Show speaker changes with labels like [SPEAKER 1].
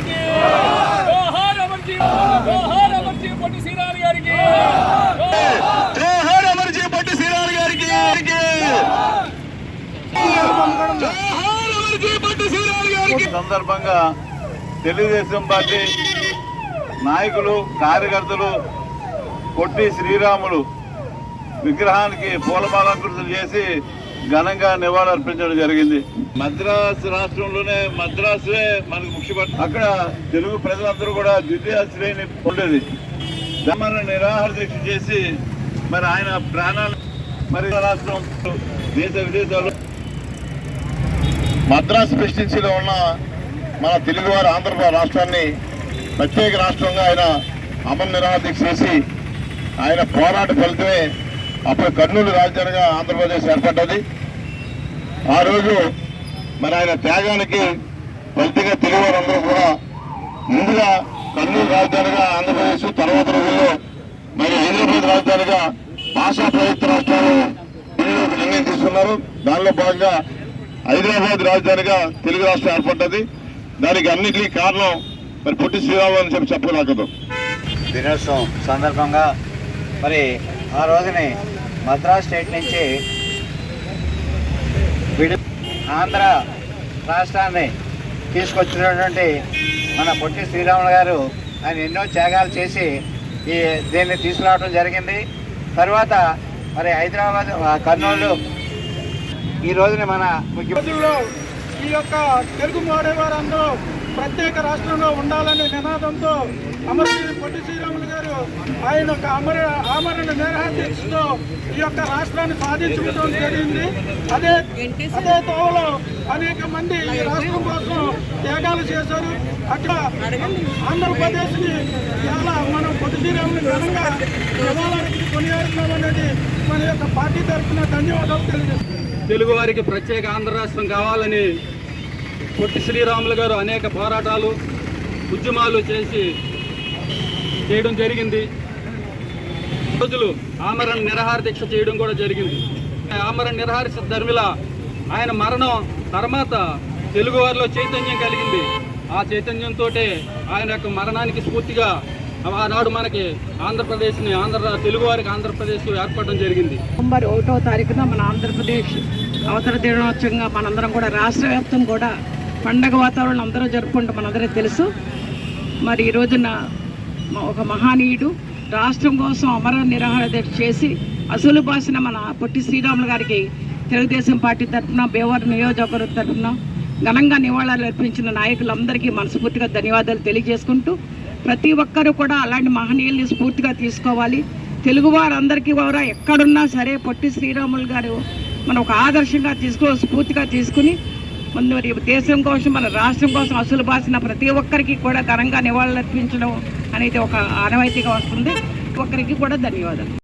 [SPEAKER 1] గారికి జోహార్ అమర్జీ జోహార్ అమర్జీ పొట్టి శ్రీరాములు గారికి.
[SPEAKER 2] జోహార్ అమర్జీ పట్టి శ్రీరాములు గారికి. జోహార్ అమర్జీ పట్టి శ్రీరాములు గారికి. సందర్భంగా తెలుగుదేశం పార్టీ నాయకులు కార్యకర్తలు పొట్టి శ్రీరాములు విగ్రహానికి పూలమాలంకృతులు చేసి ఘనంగా నివాళులర్పించడం జరిగింది. మద్రాసు రాష్ట్రంలోనే మద్రాసులే మనకు ముఖ్యపట్ల అక్కడ తెలుగు ప్రజలందరూ కూడా ద్వితీయ శ్రేణి ఉండేది. దమన నిరాహార దీక్ష చేసి మరి ఆయన ప్రాణాలు మరి రాష్ట్రం దేశ విదేశాలు. మద్రాసు ప్రెసిడెన్సీలో ఉన్న మన తెలుగువారి ఆంధ్రప్రదేశ్ రాష్ట్రాన్ని ప్రత్యేక రాష్ట్రంగా ఆయన అమలు నిరాహార దీక్ష చేసి ఆయన పోరాట ఫలితమే అప్పుడు కర్నూలు రాజధానిగా ఆంధ్రప్రదేశ్ ఏర్పడ్డది. ఆ రోజు మరి ఆయన త్యాగానికి ఫలితంగా తెలుగువారందరూ కూడా ముందుగా కర్నూలు రాజధానిగా ఆంధ్రప్రదేశ్ తర్వాత రోజుల్లో మరి హైదరాబాద్ రాజధానిగా భాషా ప్రయుక్త రాష్ట్రాలు పిల్లలకు నిర్ణయం తీసుకున్నారు. దానిలో భాగంగా హైదరాబాద్ రాజధానిగా తెలుగు రాష్ట్రం ఏర్పడ్డది. దానికి అన్నిటికీ కారణం మరి పొట్టి శ్రీరాములు అని చెప్పి చెప్పగలగదు
[SPEAKER 3] దినోత్సవం సందర్భంగా మరి ఆ రోజుని మద్రాస్ స్టేట్ నుంచి విడి ఆంధ్ర రాష్ట్రాన్ని తీసుకొచ్చినటువంటి మన పొట్టి శ్రీరాములు గారు ఆయన ఎన్నో త్యాగాలు చేసి ఈ దీన్ని తీసుకురావడం జరిగింది. తర్వాత మరి హైదరాబాద్ కర్నూలు ఈ రోజుని మన ముఖ్యమంత్రి
[SPEAKER 4] ఈ యొక్క తెలుగు వాడేవారందరూ ప్రత్యేక రాష్ట్రంలో ఉండాలనే నినాదంతో అమరశ్రీ పొట్టి శ్రీరాములు గారు ఆయన ఒక అమర ఆమరణ నిరాహారతో ఈ యొక్క రాష్ట్రాన్ని సాధించుకోవడం జరిగింది. అదే అదే తోవలో అనేక మంది ఈ రాష్ట్రం కోసం త్యాగాలు చేశారు. అట్లా ఆంధ్రప్రదేశ్ని చాలా మనం పొట్టి శ్రీరాములు ఘనంగా నివాళులకి కొనియాడుతున్నాం అనేది మన యొక్క పార్టీ తరఫున ధన్యవాదాలు తెలియజేస్తున్నాం
[SPEAKER 1] తెలుగు వారికి ప్రత్యేక ఆంధ్ర రాష్ట్రం కావాలని పొట్టి శ్రీరాములు గారు అనేక పోరాటాలు ఉద్యమాలు చేసి చేయడం జరిగింది. రోజులు ఆమరణ నిరహార దీక్ష చేయడం కూడా జరిగింది. ఆమరణ నిరహార ధర్మిల ఆయన మరణం తర్వాత తెలుగువారిలో చైతన్యం కలిగింది. ఆ చైతన్యంతో ఆయన యొక్క మరణానికి స్ఫూర్తిగా ఆనాడు మనకి ఆంధ్రప్రదేశ్ని ఆంధ్ర తెలుగు వారికి ఆంధ్రప్రదేశ్ ఏర్పడడం జరిగింది.
[SPEAKER 5] నవంబర్ ఒకటో తారీఖున మన ఆంధ్రప్రదేశ్ అవతర దినోత్సవంగా మనందరం కూడా రాష్ట్ర వ్యాప్తం కూడా పండగ వాతావరణం అందరూ జరుపుకుంటాం మనందరికీ తెలుసు. మరి ఈ రోజున ఒక మహానీయుడు రాష్ట్రం కోసం అమర నిరాహార దీక్ష చేసి అసలు భాషన మన పొట్టి శ్రీరాములు గారికి తెలుగుదేశం పార్టీ తరఫున బేవర్ నియోజకవర్గం తరఫున ఘనంగా నివాళులు అర్పించిన నాయకులందరికీ మనస్ఫూర్తిగా ధన్యవాదాలు తెలియజేసుకుంటూ ప్రతి ఒక్కరూ కూడా అలాంటి మహనీయుల్ని స్ఫూర్తిగా తీసుకోవాలి. తెలుగువారందరికీ కూడా ఎక్కడున్నా సరే పొట్టి శ్రీరాములు గారు మనం ఒక ఆదర్శంగా తీసుకో స్ఫూర్తిగా తీసుకుని ముందు మరి దేశం కోసం మన రాష్ట్రం కోసం అసలు బాసిన ప్రతి ఒక్కరికి కూడా ఘనంగా నివాళులర్పించడం అనేది ఒక ఆనవాయితీగా వస్తుంది. ఒక్కరికి కూడా ధన్యవాదాలు.